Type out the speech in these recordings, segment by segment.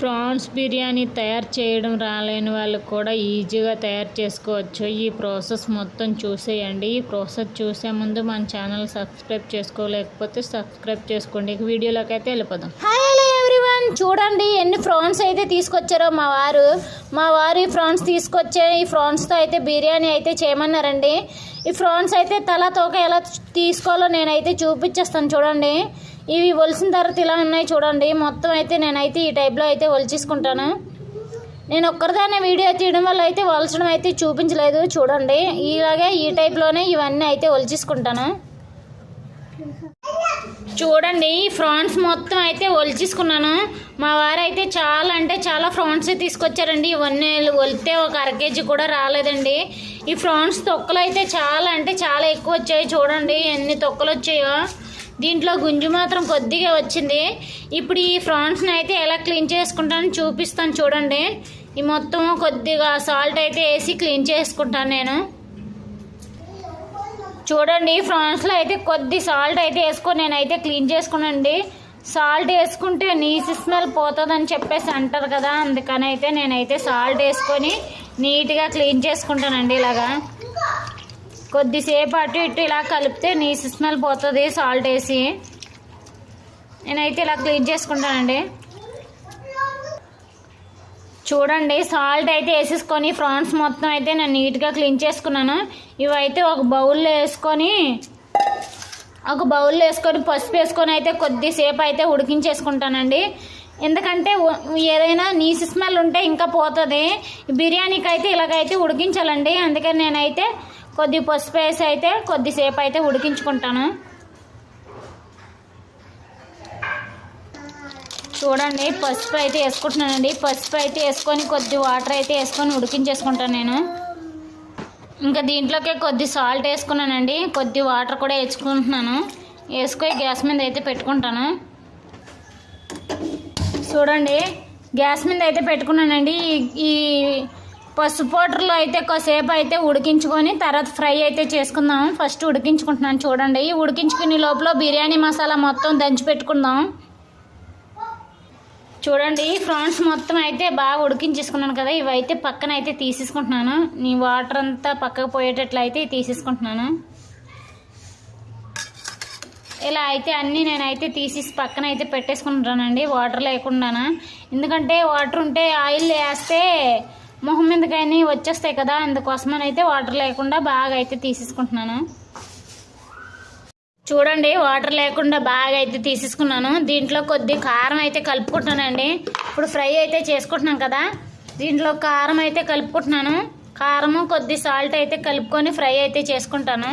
Prawns biryani తయారు చేయడం రాలేని వాళ్ళు కూడా ఈజీగా తయారు చేసుకోవచ్చు. ఈ ప్రాసెస్ మొత్తం చూసేయండి. ఈ ప్రాసెస్ చూసే ముందు మన ఛానల్ సబ్స్క్రైబ్ చేసుకోలేకపోతే సబ్స్క్రైబ్ చేసుకోండి. ఇక వీడియోలోకి అయితే వెళ్ళిపోదాం. Hello everyone. చూడండి ఎన్ని ఫ్రాన్స్ అయితే తీసుకొచ్చారో మా వారు. మా వారు ఈ ఫ్రాన్స్ తీసుకొచ్చే ఈ ఫ్రాన్స్తో అయితే బిర్యానీ అయితే చేయమన్నారండి. ఈ ఫ్రాన్స్ అయితే తల తోక ఎలా తీసుకోవాలో నేనైతే చూపించేస్తాను చూడండి. ఇవి ఒలిసిన తర్వాత ఇలా ఉన్నాయి చూడండి. మొత్తం అయితే నేనైతే ఈ టైప్లో అయితే ఒలిచేసుకుంటాను. నేను ఒక్కరిదానే వీడియో తీయడం వల్ల అయితే వలచడం అయితే చూపించలేదు. చూడండి. ఇలాగే ఈ టైప్లోనే ఇవన్నీ అయితే ఒలిచేసుకుంటాను. చూడండి ఈ ఫ్రాన్స్ మొత్తం అయితే ఒలిచేసుకున్నాను. మా వారు అయితే చాలా అంటే చాలా ఫ్రాన్స్ తీసుకొచ్చారండి. ఇవన్నీ ఒలితే ఒక అర కేజీ కూడా రాలేదండి. ఈ ఫ్రాన్స్ తొక్కలు అయితే చాలా అంటే చాలా ఎక్కువ వచ్చాయి చూడండి. ఎన్ని తొక్కలు వచ్చాయో. దీంట్లో గుంజు మాత్రం కొద్దిగా వచ్చింది. ఇప్పుడు ఈ ఫ్రాన్స్ని అయితే ఎలా క్లీన్ చేసుకుంటానో చూపిస్తాను చూడండి. ఈ మొత్తం కొద్దిగా సాల్ట్ అయితే వేసి క్లీన్ చేసుకుంటాను నేను. చూడండి ఫ్రాన్స్లో అయితే కొద్ది సాల్ట్ అయితే వేసుకొని నేనైతే క్లీన్ చేసుకునండి సాల్ట్ వేసుకుంటే నీసి స్మెల్ పోతుందని చెప్పేసి అంటారు కదా అందుకని అయితే నేనైతే సాల్ట్ వేసుకొని నీట్గా క్లీన్ చేసుకుంటానండి ఇలాగా. కొద్దిసేపు అటు ఇటు ఇలా కలిపితే నీసు స్మెల్ పోతుంది సాల్ట్ వేసి. నేనైతే ఇలా క్లీన్ చేసుకుంటానండి. చూడండి సాల్ట్ అయితే వేసేసుకొని ఫ్రాన్స్ మొత్తం అయితే నేను నీట్గా క్లీన్ చేసుకున్నాను. ఇవైతే ఒక బౌల్లో వేసుకొని ఒక బౌల్లో వేసుకొని పసుపు వేసుకొని అయితే కొద్దిసేపు అయితే ఉడికించేసుకుంటానండి. ఎందుకంటే ఏదైనా నీసు స్మెల్ ఉంటే ఇంకా పోతుంది. బిర్యానీకి అయితే ఇలాగైతే ఉడికించాలండి. అందుకని నేనైతే కొద్ది పసుపు వేసి అయితే కొద్దిసేపు అయితే ఉడికించుకుంటాను. చూడండి పసుపు అయితే వేసుకుంటున్నానండి. పసుపు అయితే వేసుకొని కొద్ది వాటర్ అయితే వేసుకొని ఉడికించేసుకుంటాను నేను. ఇంకా దీంట్లోకే కొద్ది సాల్ట్ వేసుకున్నానండి. కొద్ది వాటర్ కూడా వేసుకుంటున్నాను. వేసుకొని గ్యాస్ మీద అయితే పెట్టుకుంటాను. చూడండి గ్యాస్ మీద అయితే పెట్టుకున్నానండి. ఈ- ఈ పసుపు పౌడర్లో అయితే కాసేపు అయితే ఉడికించుకొని తర్వాత ఫ్రై అయితే చేసుకుందాం ఫస్ట్ ఉడికించుకుంటున్నాను చూడండి. ఉడికించుకుని ఉడికించుకునే లోపల బిర్యానీ మసాలా మొత్తం దంచి పెట్టుకుందాం. చూడండి ఫ్రాన్స్ మొత్తం అయితే బాగా ఉడికించేసుకున్నాను కదా ఇవైతే పక్కన అయితే తీసేసుకుంటున్నాను. నీ వాటర్ అంతా పక్కకు పోయేటట్లు అయితే తీసేసుకుంటున్నాను. ఇలా అయితే అన్నీ నేనైతే తీసేసి పక్కన అయితే పెట్టేసుకుంటానండి వాటర్ లేకుండానా. ఎందుకంటే వాటర్ ఉంటే ఆయిల్ వేస్తే మొహం మీదకైనా వచ్చేస్తాయి కదా అందుకోసమని అయితే వాటర్ లేకుండా బాగా అయితే తీసేసుకుంటున్నాను. చూడండి వాటర్ లేకుండా బాగా అయితే తీసేసుకున్నాను. దీంట్లో కొద్ది కారం అయితే కలుపుకుంటున్నానండి. ఇప్పుడు ఫ్రై అయితే చేసుకుంటున్నాం కదా దీంట్లో కారం అయితే కలుపుకుంటున్నాను. కారము కొద్ది సాల్ట్ అయితే కలుపుకొని ఫ్రై అయితే చేసుకుంటాను.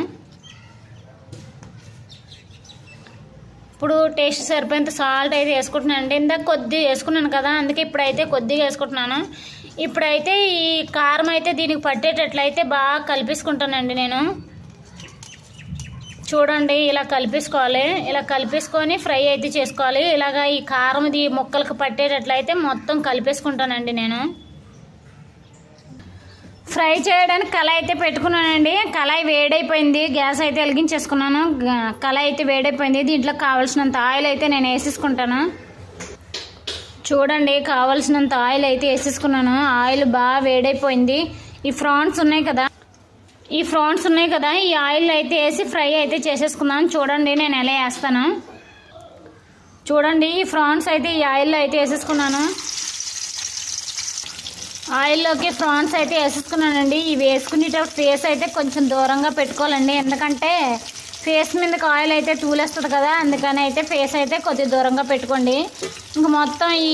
ఇప్పుడు టేస్ట్ సరిపోయేంత సాల్ట్ అయితే వేసుకుంటున్నాను. అండి ఇందాక కొద్దిగా వేసుకున్నాను కదా అందుకే ఇప్పుడైతే కొద్దిగా వేసుకుంటున్నాను. ఇప్పుడైతే ఈ కారం అయితే దీనికి పట్టేటట్లయితే బాగా కలిపేసుకుంటానండి నేను. చూడండి ఇలా కలిపేసుకోవాలి. ఇలా కలిపేసుకొని ఫ్రై అయితే చేసుకోవాలి. ఇలాగ ఈ కారం ఇది ముక్కలకు పట్టేటట్లయితే మొత్తం కలిపేసుకుంటానండి నేను. ఫ్రై చేయడానికి కళాయి అయితే పెట్టుకున్నానండి. కళాయి వేడైపోయింది. గ్యాస్ అయితే వెలిగించేసుకున్నాను. కళాయి అయితే వేడైపోయింది. దీంట్లో కావాల్సినంత ఆయిల్ అయితే నేను వేసేసుకుంటాను. చూడండి కావాల్సినంత ఆయిల్ అయితే వేసేసుకున్నాను. ఆయిల్ బాగా వేడైపోయింది. ఈ ఫ్రాన్స్ ఉన్నాయి కదా. ఈ ఫ్రాన్స్ ఉన్నాయి కదా. ఈ ఆయిల్ అయితే వేసి ఫ్రై అయితే చేసేసుకుందాం. చూడండి నేను ఎలా వేస్తాను. చూడండి ఈ ఫ్రాన్స్ అయితే ఈ ఆయిల్లో అయితే వేసేసుకున్నాను. ఆయిల్లోకి ఫ్రాన్స్ అయితే వేసేసుకున్నానండి. ఇవి వేసుకునేటప్పుడు ఫేస్ అయితే కొంచెం దూరంగా పెట్టుకోవాలండి. ఎందుకంటే ఫేస్ మీదకి ఆయిల్ అయితే తూలేస్తుంది కదా అందుకని అయితే ఫేస్ అయితే కొద్ది దూరంగా పెట్టుకోండి. ఇంక మొత్తం ఈ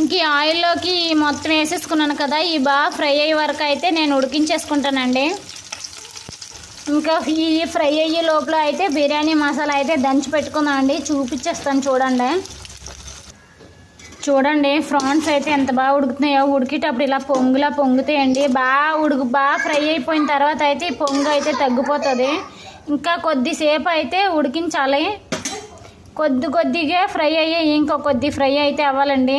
ఇంక ఈ ఆయిల్లోకి మొత్తం వేసేసుకున్నాను కదా ఈ బాగా ఫ్రై అయ్యే వరకు అయితే నేను ఉడికించేసుకుంటానండి. ఇంకా ఈ ఫ్రై అయ్యే లోపల అయితే బిర్యానీ మసాలా అయితే దంచి పెట్టుకుందామండి. చూపించేస్తాను చూడండి. చూడండి ఫ్రాన్స్ అయితే ఎంత బాగా ఉడుకుతున్నాయో ఉడికేటప్పుడు ఇలా పొంగులా పొంగుతాయండి. బాగా ఉడుకు బాగా ఫ్రై అయిపోయిన తర్వాత అయితే ఈ పొంగు అయితే తగ్గిపోతుంది. ఇంకా కొద్దిసేపు అయితే ఉడికించాలి. కొద్ది కొద్దిగా ఫ్రై అయ్యాయి ఇంకో కొద్ది ఫ్రై అయితే అవ్వాలండి.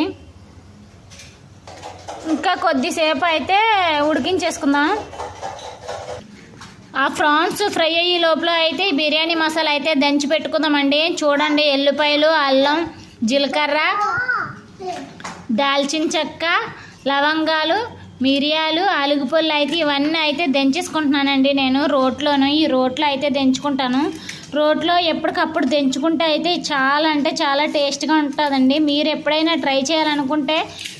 ఇంకా కొద్దిసేపు అయితే ఉడికించేసుకుందాం. ఆ ప్రాన్స్ ఫ్రై అయ్యే లోపల అయితే బిర్యానీ మసాలా అయితే దంచి పెట్టుకుందామండి. చూడండి ఎల్లిపాయలు అల్లం జీలకర్ర దాల్చిన చెక్క లవంగాలు మిరియాలు అలుగుపొల్లు అయితే ఇవన్నీ అయితే దంచేసుకుంటున్నానండి నేను రోట్లోను. ఈ రోట్లో అయితే దంచుకుంటాను. రోట్లో ఎప్పటికప్పుడు దంచుకుంటే అయితే చాలా అంటే చాలా టేస్ట్గా ఉంటుందండి. మీరు ఎప్పుడైనా ట్రై చేయాలనుకుంటే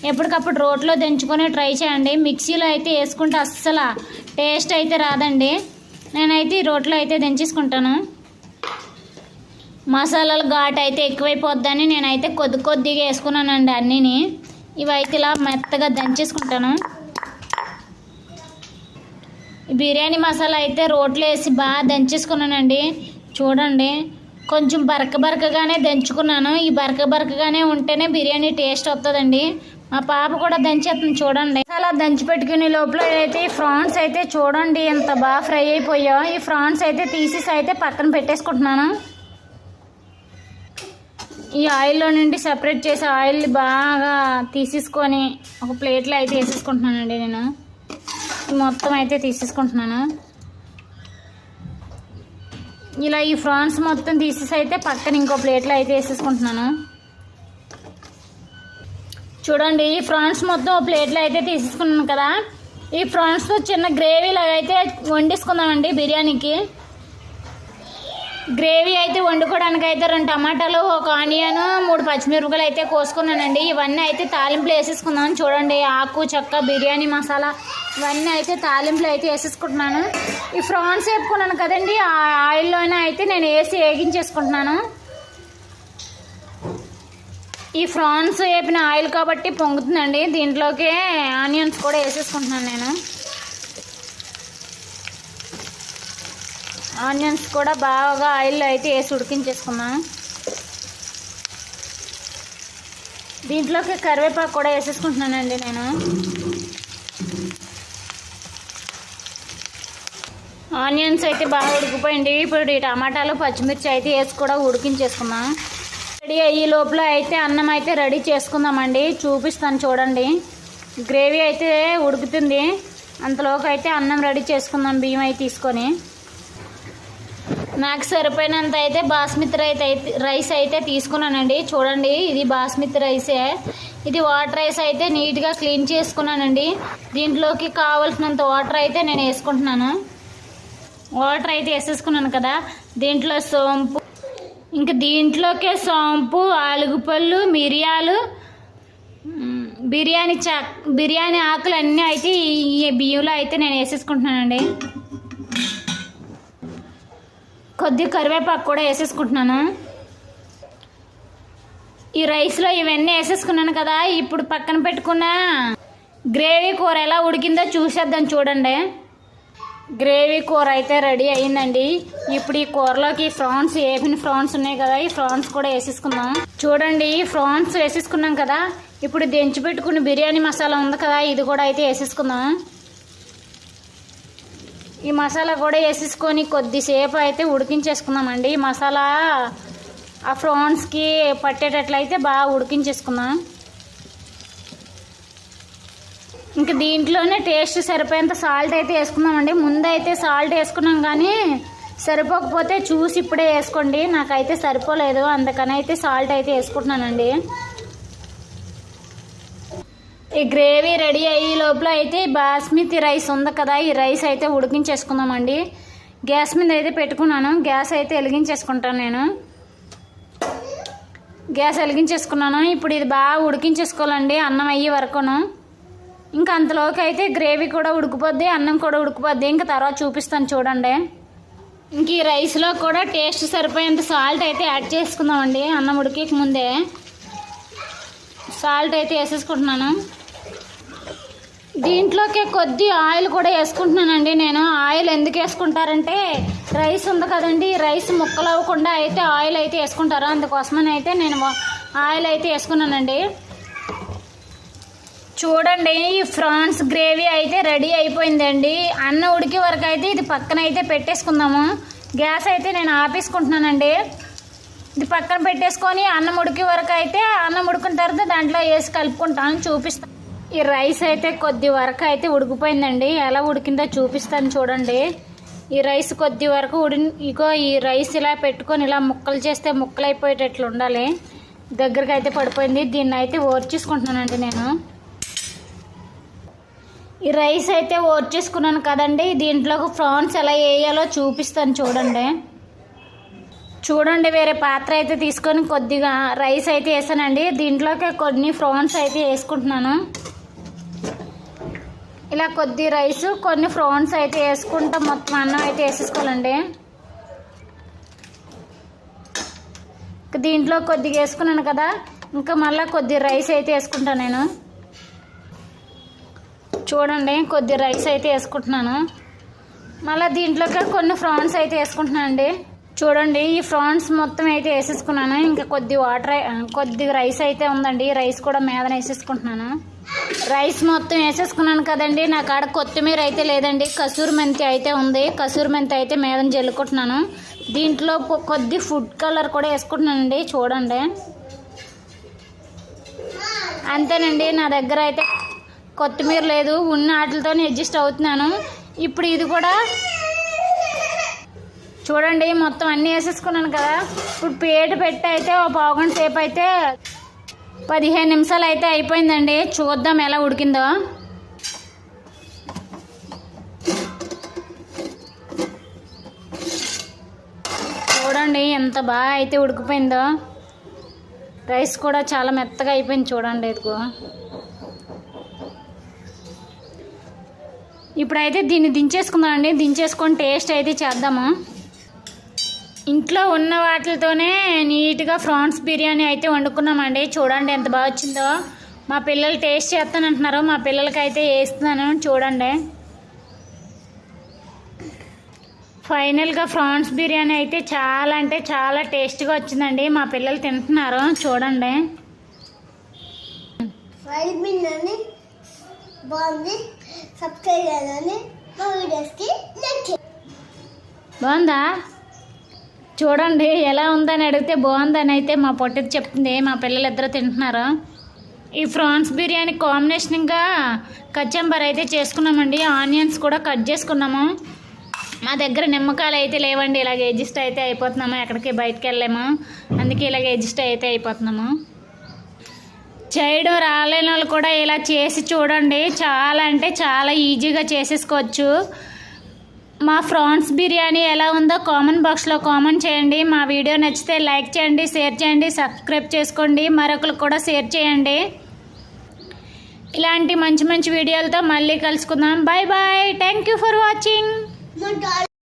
ఎప్పటికప్పుడు రోట్లో దంచుకొని ట్రై చేయండి. మిక్సీలో అయితే వేసుకుంటే అస్సలు టేస్ట్ అయితే రాదండి. నేనైతే ఈ రోట్లో అయితే దంచేసుకుంటాను. మసాలాలు ఘాట్ అయితే ఎక్కువైపోద్దని నేనైతే కొద్ది కొద్దిగా వేసుకున్నానండి అన్నీని. ఇవైతే ఇలా మెత్తగా దంచేసుకుంటాను. ఈ బిర్యానీ మసాలా అయితే రోట్లో వేసి బాగా దంచేసుకున్నానండి. చూడండి కొంచెం బరక బరకగానే దంచుకున్నాను. ఈ బరక బరకగానే ఉంటేనే బిర్యానీ టేస్ట్ వస్తుందండి మా పాప కూడా దంచేస్తుంది చూడండి. మసాలా దంచి పెట్టుకునే లోపల అయితే ఈ ఫ్రాన్స్ అయితే చూడండి ఎంత బాగా ఫ్రై అయిపోయాయో. ఈ ఫ్రాన్స్ అయితే తీసేసి అయితే పక్కన పెట్టేసుకుంటున్నాను. ఈ ఆయిల్లో నుండి సపరేట్ చేసి ఆయిల్ బాగా తీసేసుకొని ఒక ప్లేట్లో అయితే వేసేసుకుంటున్నానండి నేను. మొత్తం అయితే తీసేసుకుంటున్నాను. ఇలా ఈ ఫ్రాన్స్ మొత్తం తీసేసి అయితే పక్కన ఇంకో ప్లేట్లో అయితే వేసేసుకుంటున్నాను. చూడండి ఈ ఫ్రాన్స్ మొత్తం ఒక ప్లేట్లో అయితే తీసేసుకున్నాను కదా. ఈ ఫ్రాన్స్తో చిన్న గ్రేవీ లాగా అయితే వండేసుకుందామండి బిర్యానీకి. గ్రేవీ అయితే వండుకోవడానికి అయితే రెండు టమాటాలు ఒక ఆనియన్ మూడు పచ్చిమిరపకాయలు అయితే కోసుకున్నానండి. ఇవన్నీ అయితే తాలింపులు వేసేసుకుందాం చూడండి. ఆకు చెక్క బిర్యానీ మసాలా ఇవన్నీ అయితే తాలింపులు అయితే వేసేసుకుంటున్నాను. ఈ ఫ్రాన్స్ వేపుకున్నాను కదండి. ఆ ఆయిల్లోనే అయితే నేను వేసి వేగించేసుకుంటున్నాను. ఈ ఫ్రాన్స్ వేపిన ఆయిల్ కాబట్టి పొంగుతుందండి. దీంట్లోకే ఆనియన్స్ కూడా వేసేసుకుంటున్నాను నేను. ఆనియన్స్ కూడా బాగా ఆయిల్లో అయితే వేసి ఉడికించేసుకున్నాను. దీంట్లోకి కరివేపాకు కూడా వేసేసుకుంటున్నానండి నేను. ఆనియన్స్ అయితే బాగా ఉడికిపోయింది. ఇప్పుడు ఈ టమాటాలు పచ్చిమిర్చి అయితే వేసి కూడా ఉడికించేసుకున్నాం రెడీ అయ్యే లోపల అయితే అన్నం అయితే రెడీ చేసుకుందామండి. చూపిస్తాను చూడండి. గ్రేవీ అయితే ఉడుకుతుంది. అంతలోకి అయితే అన్నం రెడీ చేసుకుందాం. బియ్యం అయితే తీసుకొని. నాకు సరిపోయినంత అయితే బాస్మతి రైస్ అయితే రైస్ అయితే తీసుకున్నానండి. చూడండి ఇది బాస్మతి రైసే. ఇది వాటర్ రైస్ అయితే నీట్గా క్లీన్ చేసుకున్నానండి. దీంట్లోకి కావలసినంత వాటర్ అయితే నేను వేసుకుంటున్నాను. వాటర్ అయితే వేసేసుకున్నాను కదా. దీంట్లో సోంపు ఇంకా దీంట్లోకే సోంపు ఆలుగుపళ్ళు మిరియాలు బిర్యానీ చా బిర్యానీ ఆకులు అన్నీ అయితే ఈ బియ్యంలో అయితే నేను వేసేసుకుంటున్నానండి. కొద్ది కరివేపాకు కూడా వేసేసుకుంటున్నాను. ఈ రైస్లో ఇవన్నీ వేసేసుకున్నాను కదా ఇప్పుడు పక్కన పెట్టుకున్న గ్రేవీ కూర ఎలా ఉడికిందో చూసేద్దాం చూడండి. గ్రేవీ కూర అయితే రెడీ అయిందండి. ఇప్పుడు ఈ కూరలోకి ఫ్రాన్స్ వేపిన ఫ్రాన్స్ ఉన్నాయి కదా ఈ ఫ్రాన్స్ కూడా వేసేసుకుందాం. చూడండి ఫ్రాన్స్ వేసేసుకున్నాం కదా ఇప్పుడు దించి పెట్టుకున్న బిర్యానీ మసాలా ఉంది కదా ఇది కూడా అయితే వేసేసుకుందాం. ఈ మసాలా కూడా వేసేసుకొని కొద్దిసేపు అయితే ఉడికించేసుకుందామండి. ఈ మసాలా ఆ ఫ్రాన్స్కి పట్టేటట్లయితే బాగా ఉడికించేసుకుందాం. ఇంకా దీంట్లోనే టేస్ట్ సరిపోయేంత సాల్ట్ అయితే వేసుకుందామండి. ముందైతే సాల్ట్ వేసుకున్నాం కానీ సరిపోకపోతే చూసి ఇప్పుడే వేసుకోండి. నాకైతే సరిపోలేదు. అందుకని అయితే సాల్ట్ అయితే వేసుకుంటున్నానండి. ఈ గ్రేవీ రెడీ అయ్యే లోపల అయితే బాస్మతి రైస్ ఉంది కదా ఈ రైస్ అయితే ఉడికించేసుకుందామండి. గ్యాస్ మీద అయితే పెట్టుకున్నాను. గ్యాస్ అయితే వెలిగించేసుకుంటాను నేను. గ్యాస్ వెలిగించేసుకున్నాను. ఇప్పుడు ఇది బాగా ఉడికించేసుకోవాలండి అన్నం అయ్యే వరకును. ఇంకా అంతలోకి అయితే గ్రేవీ కూడా ఉడికిపోద్ది అన్నం కూడా ఉడికిపోద్ది. ఇంకా తర్వాత చూపిస్తాను చూడండి. ఇంక ఈ రైస్లో కూడా టేస్ట్ సరిపోయేంత సాల్ట్ అయితే యాడ్ చేసుకుందామండి. అన్నం ఉడికేక ముందే. సాల్ట్ అయితే వేసేసుకుంటున్నాను. దీంట్లోకి కొద్ది ఆయిల్ కూడా వేసుకుంటున్నానండి నేను. ఆయిల్ ఎందుకు వేసుకుంటారంటే రైస్ ఉంది కదండి రైస్ ముక్కలు అవ్వకుండా అయితే ఆయిల్ అయితే వేసుకుంటారు. అందుకోసమని అయితే నేను ఆయిల్ అయితే వేసుకున్నానండి. చూడండి ఈ ఫ్రాన్స్ గ్రేవీ అయితే రెడీ అయిపోయిందండి. అన్నం ఉడికే వరకు అయితే ఇది పక్కన అయితే పెట్టేసుకుందాము. గ్యాస్ అయితే నేను ఆపేసుకుంటున్నానండి. ఇది పక్కన పెట్టేసుకొని అన్నం ఉడికే వరకు అయితే అన్నం ఉడికిన తర్వాత దాంట్లో వేసి కలుపుకుంటాను చూపిస్తాను ఈ రైస్ అయితే కొద్ది వరకు అయితే ఉడికిపోయిందండి. ఎలా ఉడికిందో చూపిస్తాను చూడండి. ఈ రైస్ కొద్ది వరకు ఉడి ఇగో ఈ రైస్ ఇలా పెట్టుకొని ఇలా ముక్కలు చేస్తే ముక్కలు అయిపోయేటట్లు ఉండాలి. దగ్గరికి అయితే పడిపోయింది. దీన్ని అయితే ఓర్చేసుకుంటున్నానండి నేను. ఈ రైస్ అయితే ఓర్చేసుకున్నాను కదండి. దీంట్లోకి ప్రాన్స్ ఎలా వేయాలో చూపిస్తాను చూడండి. చూడండి వేరే పాత్ర అయితే తీసుకొని కొద్దిగా రైస్ అయితే వేసానండి. దీంట్లోకి కొన్ని ఫ్రాన్స్ అయితే వేసుకుంటున్నాను. ఇలా కొద్ది రైస్ కొన్ని ఫ్రాన్స్ అయితే వేసుకుంటా. మొత్తం అన్నం అయితే వేసేసుకోవాలండి. దీంట్లో కొద్దిగా వేసుకున్నాను కదా ఇంకా మళ్ళీ కొద్ది రైస్ అయితే వేసుకుంటాను నేను. చూడండి కొద్ది రైస్ అయితే వేసుకుంటున్నాను. మళ్ళీ దీంట్లోకి కొన్ని ఫ్రాన్స్ అయితే వేసుకుంటున్నాను అండి. చూడండి ఈ ఫ్రాన్స్ మొత్తం అయితే వేసేసుకున్నాను. ఇంకా కొద్ది వాటర్ కొద్ది రైస్ అయితే ఉందండి. రైస్ కూడా మీదన వేసేసుకుంటున్నాను. రైస్ మొత్తం వేసేసుకున్నాను కదండి. నా కాడ కొత్తిమీర అయితే లేదండి. కసూరి మెంతి అయితే ఉంది. కసూరి మెంతి అయితే మీద జల్లుకుంటున్నాను. దీంట్లో కొద్ది ఫుడ్ కలర్ కూడా వేసుకుంటున్నానండి. చూడండి. అంతేనండి. నా దగ్గర అయితే కొత్తిమీర లేదు. ఉన్న వాటితో అడ్జస్ట్ అవుతున్నాను. ఇప్పుడు ఇది కూడా చూడండి. మొత్తం అన్నీ వేసేసుకున్నాను కదా. ఇప్పుడు పేట పెట్టి అయితే ఒక పావుగంట సేపు అయితే పదిహేను నిమిషాలు అయితే అయిపోయిందండి. చూద్దాం ఎలా ఉడికిందో. చూడండి ఎంత బాగా అయితే ఉడికిపోయిందో. రైస్ కూడా చాలా మెత్తగా అయిపోయింది చూడండి ఇదిగో. ఇప్పుడైతే దీన్ని దించేసుకుందామండి. దించేసుకొని టేస్ట్ అయితే చేద్దాము. ఇంట్లో ఉన్న వాటితోనే నీట్గా ఫ్రాన్స్ బిర్యానీ అయితే వండుకున్నామండి. చూడండి ఎంత బాగా వచ్చిందో. మా పిల్లలు టేస్ట్ చేస్తానంటున్నారు. మా పిల్లలకి అయితే వేస్తున్నాను. చూడండి. ఫైనల్గా ఫ్రాన్స్ బిర్యానీ అయితే చాలా అంటే చాలా టేస్ట్గా వచ్చిందండి. మా పిల్లలు తింటున్నారు. చూడండి. వైట్ బిన్నని బాగుంది. సబ్స్క్రైబ్ చేయాలని మా వీడియోస్కి లైక్ చేయండి. బాగుందా? చూడండి ఎలా ఉందని అడిగితే బాగుందని అయితే మా పొట్టిది చెప్తుంది. మా పిల్లలు ఇద్దరు తింటున్నారు? ఈ ఫ్రాన్స్ బిర్యానీ కాంబినేషన్గా కచ్చంబర్ అయితే చేసుకున్నామండి. ఆనియన్స్ కూడా కట్ చేసుకున్నాము. మా దగ్గర నిమ్మకాయలు అయితే లేవండి. ఇలాగ ఎడ్జిస్ట్ అయితే అయిపోతున్నాము. ఎక్కడికి బయటకు వెళ్ళాము అందుకే ఇలాగ ఎడ్జిస్ట్ అయితే అయిపోతున్నాము. చేయడం రాలేని వాళ్ళు కూడా ఇలా చేసి చూడండి. చాలా అంటే చాలా ఈజీగా చేసేసుకోవచ్చు. మా ఫ్రాన్స్ బిర్యానీ ఎలా ఉందో కామెంట్ బాక్స్లో కామెంట్ చేయండి. మా వీడియో నచ్చితే లైక్ చేయండి షేర్ చేయండి సబ్స్క్రైబ్ చేసుకోండి. మరొకరు కూడా షేర్ చేయండి. ఇలాంటి మంచి మంచి వీడియోలతో మళ్ళీ కలుసుకుందాం. Bye bye thank you for watching